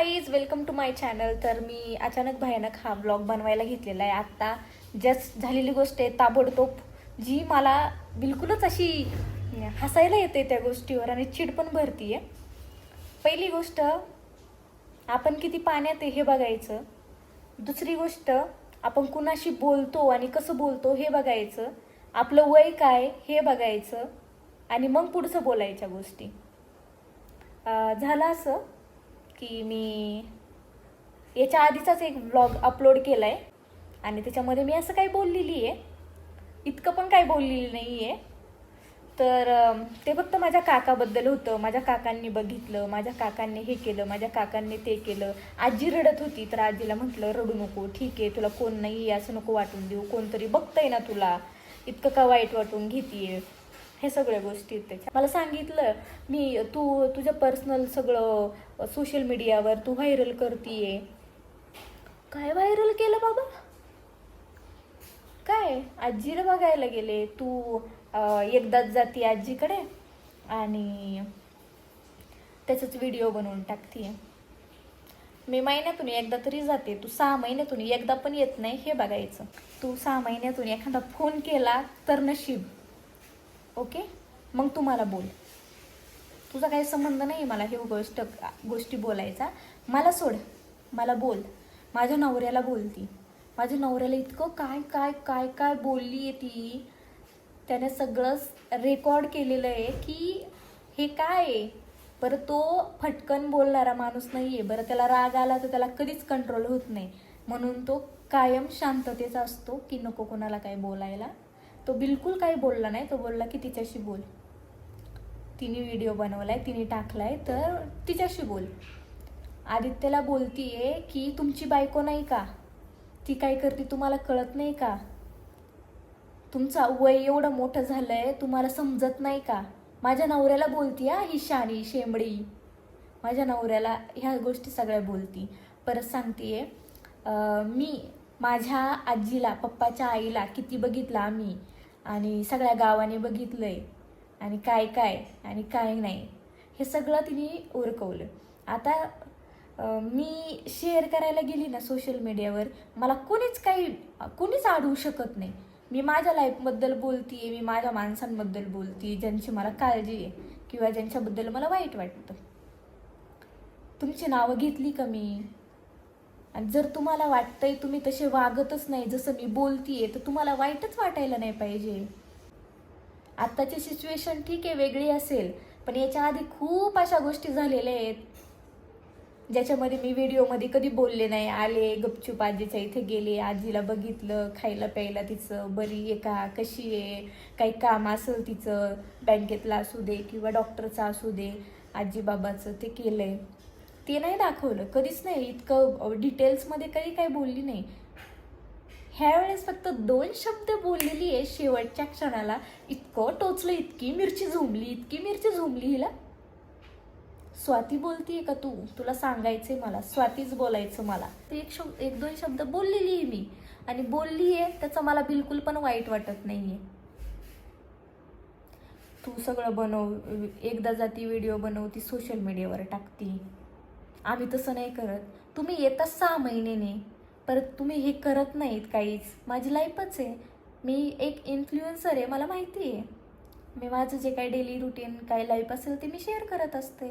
Guys welcome to my channel तर मी अचानक भयानक हा ब्लॉग बनवायला घेतलेला आहे. आत्ता जस्ट झालेली गोष्ट आहे ताबडतोब जी मला बिलकुलच अशी हसायला येते त्या गोष्टीवर आणि चिड पण भरती आहे पहिली गोष्ट आपण किती पाण्यात आहे हे बघायचं. दुसरी गोष्ट आपण कुणाशी बोलतो आणि कसं बोलतो हे बघायचं. आपलं वय काय हे बघायचं आणि मग पुढचं बोलायच्या गोष्टी. झालं असं. की मी याच्या आधीचाच एक ब्लॉग अपलोड केला आहे आणि त्याच्यामध्ये मी असं काही बोललेली आहे इतकं पण काही बोललेली नाही आहे तर ते फक्त माझ्या काकाबद्दल होतं. माझ्या काकांनी बघितलं माझ्या काकांनी हे केलं माझ्या काकांनी ते केलं. आजी रडत होती तर आजीला म्हटलं रडू नको ठीक आहे तुला कोण नाही असं नको वाटून देऊ. कोणतरी बघतंय ना तुला. इतकं का वाईट वाटून घेते हे सगळ्या गोष्टी आहेत त्याच्या. मला सांगितलं मी तू तुझं पर्सनल सगळं सोशल मीडियावर तू व्हायरल करतीये. काय व्हायरल केलं बाबा? काय? आजीला बघायला गेले. तू एकदाच जाती आजीकडे आणि त्याचाच व्हिडिओ बनवून टाकतीये. मी महिन्यातून एकदा तरी जाते. तू सहा महिन्यातून एकदा पण येत नाही हे बघायचं. तू सहा महिन्यातून एखादा फोन केला तर नशीब. ओके? मग तू मला बोल. तुझा काही संबंध नाही मला हे गोष्ट गोष्टी बोलायचा. मला सोड. मला बोल. माझ्या नवऱ्याला बोलती माझ्या नवऱ्याला इतकं काय काय काय काय बोलली आहे ती. त्याने सगळं रेकॉर्ड केलेलं आहे की हे काय आहे? बरं तो फटकन बोलणारा माणूस नाही आहे बरं त्याला राग आला तर त्याला कधीच कंट्रोल होत नाही. म्हणून तो कायम शांततेचा असतो की नको कोणाला काय बोलायला. तो बिलकुल काही बोलला नाही. तो बोलला की तिच्याशी बोल. तिने व्हिडिओ बनवला आहे तिने टाकला आहे तर तिच्याशी बोल. आदित्यला बोलतीये की तुमची बायको नाही का? ती काय करते तुम्हाला कळत नाही का? तुमचा वय एवढं मोठं झालं आहे तुम्हाला समजत नाही का? माझ्या नवऱ्याला बोलती हा ही शानी शेंबडी. माझ्या नवऱ्याला ह्या गोष्टी सगळ्या बोलती. परत सांगतीये मी माझ्या आजीला पप्पाच्या आईला किती बघितला आम्ही. आणि सगळ्या गावाने बघितलंय. आणि काय काय आणि काय नाही. हे सगळं तिने उरकवलं. आता मी शेअर करायला गेली ना सोशल मीडियावर मला कोणीच काही कोणीच अडवू शकत नाही. मी माझ्या लाईफबद्दल बोलतीये मी माझ्या माणसांबद्दल बोलते ज्यांची मला काळजी आहे किंवा ज्यांच्याबद्दल मला वाईट वाटतं. तुमची नावं घेतली का मी? आणि जर तुम्हाला वाटतंय तुम्ही तसे वागतच नाही जसं मी बोलतीये तर तुम्हाला वाईटच वाटायला नाही पाहिजे. आत्ताची सिच्युएशन ठीक आहे वेगळी असेल पण याच्या आधी खूप अशा गोष्टी झालेल्या आहेत ज्याच्यामध्ये मी व्हिडिओमध्ये कधी बोलले नाही. आले गपचूप आजीच्या इथे गेले आजीला बघितलं खायला प्यायला तिचं बरी आहे का कशी आहे काही काम असेल तिचं बँकेतलं असू दे किंवा डॉक्टरचं असू दे आजी बाबाचं ते आहे ते नाही दाखवलं कधीच नाही. इतकं डिटेल्समध्ये काही काही बोलली नाही. ह्यावेळेस फक्त दोन शब्द बोललेली आहे शेवटच्या क्षणाला. इतकं टोचलं इतकी मिरची झोंबली इतकी मिरची झोंबली हिला. स्वाती बोलतीये का तू? तुला सांगायचंय मला. स्वातीच बोलायचं मला. ते एक शब्द एक दोन शब्द बोललेली आहे मी. आणि बोलली आहे त्याचं मला बिलकुल पण वाईट वाटत नाहीये. तू सगळं बनव एकदा जाती व्हिडिओ बनवती सोशल मीडियावर टाकती. आम्ही तसं नाही करत. तुम्ही येतात सहा महिन्याने परत तुम्ही हे करत नाहीत काहीच. माझी लाईफच आहे. मी एक इन्फ्लुएन्सर आहे मला माहिती आहे. मी माझं जे काही डेली रुटीन काय लाईफ असेल ते मी शेअर करत असते.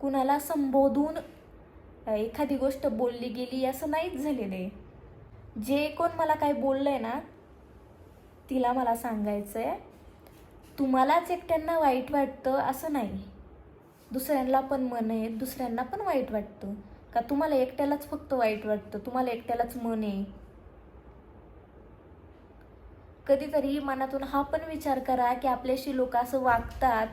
कुणाला संबोधून एखादी गोष्ट बोलली गेली असं नाहीच झालेलं आहे. जे कोण मला काय आहे ना तिला मला सांगायचं आहे तुम्हालाच एकट्यांना वाईट वाटतं असं नाही. दुसऱ्यांना पण मन आहे दुसऱ्यांना पण वाईट वाटतं. का तुम्हाला एकट्यालाच फक्त वाईट वाटतं तुम्हाला एकट्यालाच मन आहे? कधीतरी मनातून हा पण विचार करा की आपल्याशी लोक असं वागतात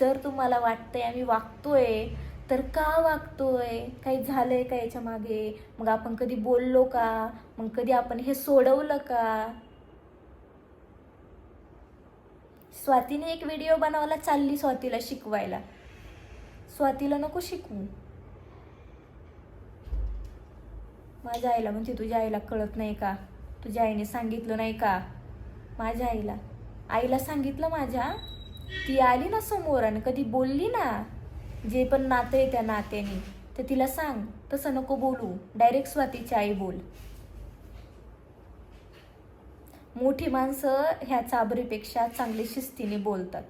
जर तुम्हाला वाटतंय आम्ही वागतोय तर का वागतोय? काही झालंय का याच्या मागे? मग आपण कधी बोललो का? मग कधी आपण हे सोडवलं का? स्वातीने एक व्हिडिओ बनवायला चालली स्वातीला शिकवायला. स्वातीला नको शिकवू. माझ्या आईला म्हणते तुझ्या आईला कळत नाही का? तुझ्या आईने सांगितलं नाही का? माझ्या आईला. आईला सांगितलं माझ्या? ती आली ना समोर आणि कधी बोलली ना जे पण नातं आहे त्या नात्याने तर तिला सांग. तसं नको बोलू. डायरेक्ट स्वातीची आई बोल. मोठी माणसं ह्या चाबरीपेक्षा चांगली शिस्तीने बोलतात.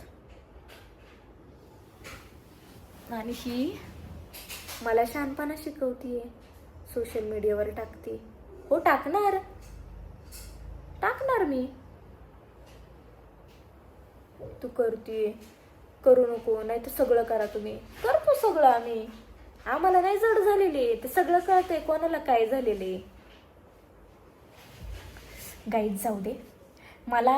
आणि ही मला शहाणपणा शिकवतीये. सोशल मीडियावर टाकते. हो टाकणार? टाकणार मी. तू करतीये. करू नको नाही तर सगळं करा तुम्ही. करतो सगळं आम्ही. आम्हाला नाही जड झालेले ते सगळं कळतंय. कोणाला काय झालेले? गाईड जाऊ दे. मला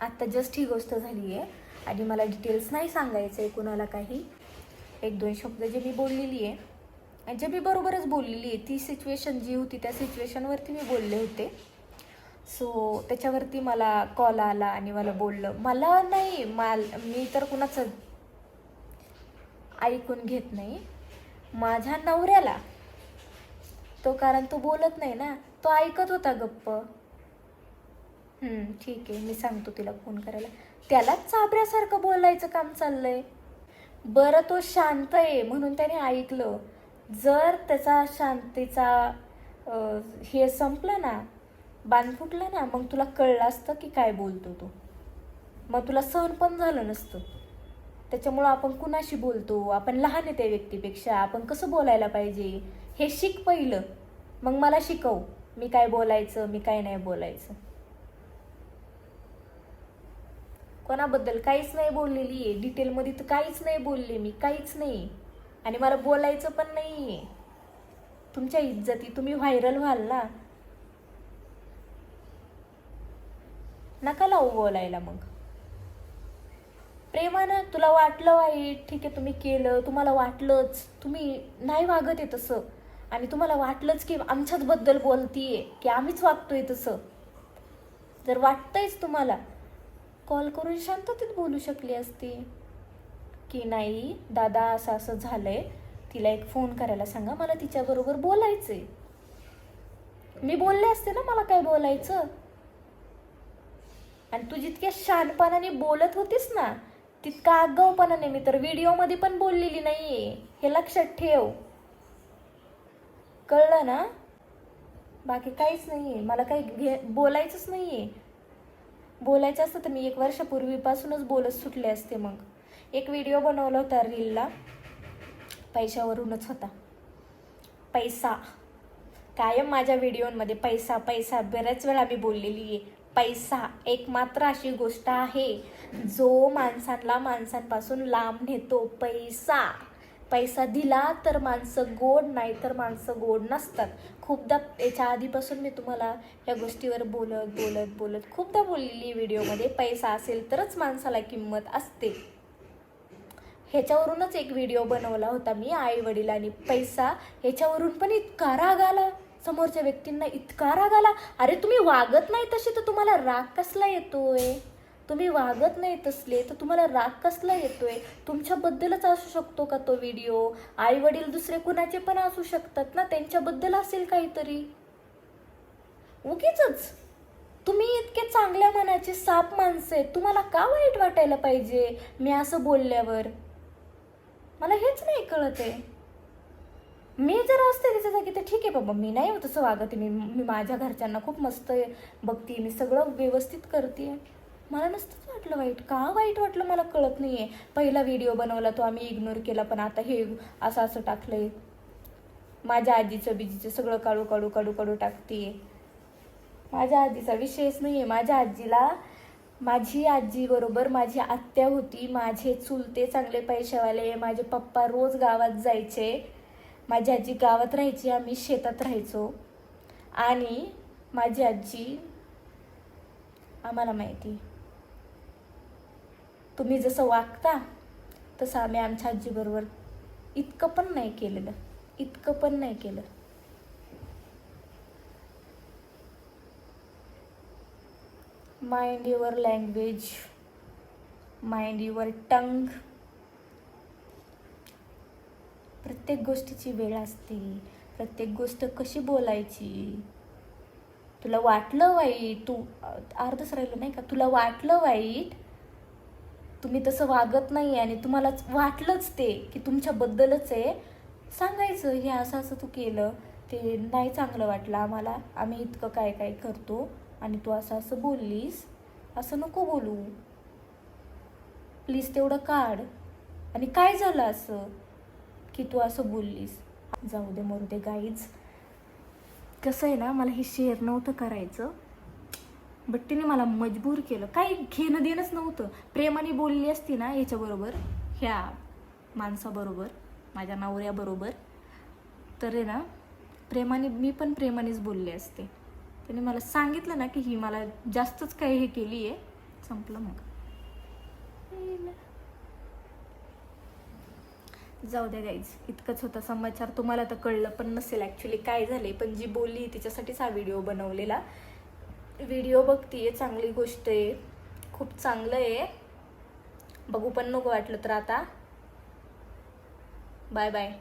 आत्ता जस्ट ही गोष्ट झाली आहे आणि मला डिटेल्स नाही सांगायचं आहे कुणाला काही. एक दोन शब्द जे मी बोललेली आहे. आणि जे मी बरोबरच बोललेली आहे. ती सिच्युएशन जी होती त्या सिच्युएशनवरती मी बोलले होते. सो त्याच्यावरती मला कॉल आला आणि मला बोललं. मला नाही माल मी तर कुणाचं ऐकून घेत नाही. माझ्या नवऱ्याला. तो कारण तो बोलत नाही ना. तो ऐकत होता गप्प. ठीक आहे. मी सांगतो तिला फोन करायला. त्यालाच चाबऱ्यासारखं बोलायचं काम चाललंय. बरं तो शांत आहे म्हणून त्याने ऐकलं. जर त्याचा शांतीचा हे संपलं ना बांध फुटलं ना मग तुला कळलं असतं की काय बोलतो तो. मग तुला सहन पण झालं नसतं. त्याच्यामुळं आपण कुणाशी बोलतो? आपण लहान आहे त्या व्यक्तीपेक्षा. आपण कसं बोलायला पाहिजे? हे शिक पहिलं. मग मला शिकव. मी काय बोलायचं? मी काय नाही बोलायचं? कोणाबद्दल काहीच नाही बोललेली आहे. डिटेलमध्ये तर काहीच नाही बोलले मी काहीच नाही. आणि मला बोलायचं पण नाही आहे तुमच्या इज्जती तुम्ही व्हायरल व्हाल ना. नका लावू बोलायला मग. प्रेमानं तुला वाटलं वाईट ठीक आहे तुम्ही केलं तुम्हाला वाटलंच. तुम्ही नाही वागत आहे तसं. आणि तुम्हाला वाटलंच की आमच्याच बद्दल बोलतीये की आम्हीच वागतोय तसं. जर वाटतंयच तुम्हाला कॉल करून शांततेत बोलू शकली असती. की नाही दादा असं असं झालंय तिला एक फोन करायला सांगा मला तिच्याबरोबर बोलायचंय. मी बोलले असते ना मला काय बोलायचं? आणि तू जितक्या शानपणाने बोलत होतीस ना तितका आगाऊपणाने मी तर व्हिडिओमध्ये पण बोललेली नाहीये. हे लक्षात ठेव. कळलं ना? बाकी काहीच नाहीये. मला काही घे बोलायचंच नाहीये. बोलायचं असतं तर मी एक वर्षापूर्वीपासूनच बोलत सुटले असते मग. एक व्हिडिओ बनवला होता रीलला. पैशावरूनच होता. पैसा. कायम माझ्या व्हिडिओमध्ये पैसा पैसा. बऱ्याच वेळा मी बोललेली आहे पैसा. एक मात्र अशी गोष्ट आहे जो माणसांना माणसांपासून लांब नेतो पैसा. पैसा दिला तर माणसं गोड नाही तर माणसं गोड नसतात. खूपदा याच्या आधीपासून मी तुम्हाला या गोष्टीवर बोलत बोलत बोलत खूपदा बोललेली व्हिडिओमध्ये पैसा असेल तरच माणसाला किंमत असते. ह्याच्यावरूनच एक व्हिडिओ बनवला होता मी आई वडील आणि पैसा ह्याच्यावरून पण इतका राग आला. समोरच्या व्यक्तींना इतका राग आला. अरे तुम्ही वागत नाही तसे तर तुम्हाला राग कसला येतोय? तुम्ही वागत नाही तसले तर तुम्हाला राग कसला येतोय? तुमच्याबद्दलच असू शकतो का तो व्हिडिओ आई वडील दुसरे कुणाचे पण असू शकतात ना? त्यांच्याबद्दल असेल काहीतरी. उगीच तुम्ही इतके चांगल्या मनाचे साप माणसं आहेत. तुम्हाला का वाईट वाटायला पाहिजे मी असं बोलल्यावर? मला हेच नाही कळत आहे. मी जर असते तिच्या जागी तर ठीक आहे बाबा. मी नाही हो तसं वागते मी मी माझ्या घरच्यांना खूप मस्त बघते मी सगळं व्यवस्थित करते मला नसतंच वाटलं वाईट. का वाईट वाटलं मला कळत नाही आहे पहिला व्हिडिओ बनवला तो आम्ही इग्नोर केला पण आता हे असं असं टाकलंय. माझ्या आजीचं बिजीचं सगळं काढू काढू काढू काढू टाकते. माझ्या आजीचा विषयच नाही आहे माझ्या आजीला माझी आजी बरोबर माझी आत्या होती. माझे चुलते चांगले पैशावाले माझे पप्पा रोज गावात जायचे. माझी आजी गावात राहायची आम्ही शेतात राहायचो. आणि माझी आजी आम्हाला माहिती. तुम्ही जसं वागता तसं आम्ही आमच्या आजीबरोबर इतकं पण नाही केलेलं. इतकं पण नाही केलं. Mind your language mind your tongue प्रत्येक गोष्टीची वेळ असते. प्रत्येक गोष्ट कशी बोलायची? तुला वाटलं वाईट? तू अर्धच राहिलं नाही का? तुला वाटलं वाईट? तुम्ही तसं वागत नाही आणि तुम्हाला वाटलंच ते की तुमच्याबद्दलच आहे सांगायचं हे असं असं तू केलं ते नाही चांगलं वाटलं आम्हाला. आम्ही इतकं काय काय करतो आणि तू असं असं बोललीस असं नको बोलू. प्लीज तेवढं काढ. आणि काय झालं असं की तू असं बोललीस? जाऊ दे मरू दे गाईज कसं आहे ना मला हे शेअर नव्हतं करायचं. बट तिने मला मजबूर केलं. काही घेणं देणंच नव्हतं. प्रेमाने बोलली असती ना याच्याबरोबर ह्या माणसाबरोबर माझ्या नवऱ्याबरोबर तर आहे ना प्रेमाने मी पण प्रेमानेच बोलले असते. त्याने मला सांगितलं ना की ही मला जास्तच काही हे केली आहे संपलं मग. जाऊ द्या गाईज इतकंच होता समाचार. तुम्हाला तर कळलं पण नसेल ॲक्च्युली काय झाले पण जी बोलली तिच्यासाठीच हा व्हिडिओ बनवलेला. व्हिडिओ बघतीये चांगली गोष्ट आहे. खूप चांगलं आहे. बघू पण नको वाटलं तर आता. Bye bye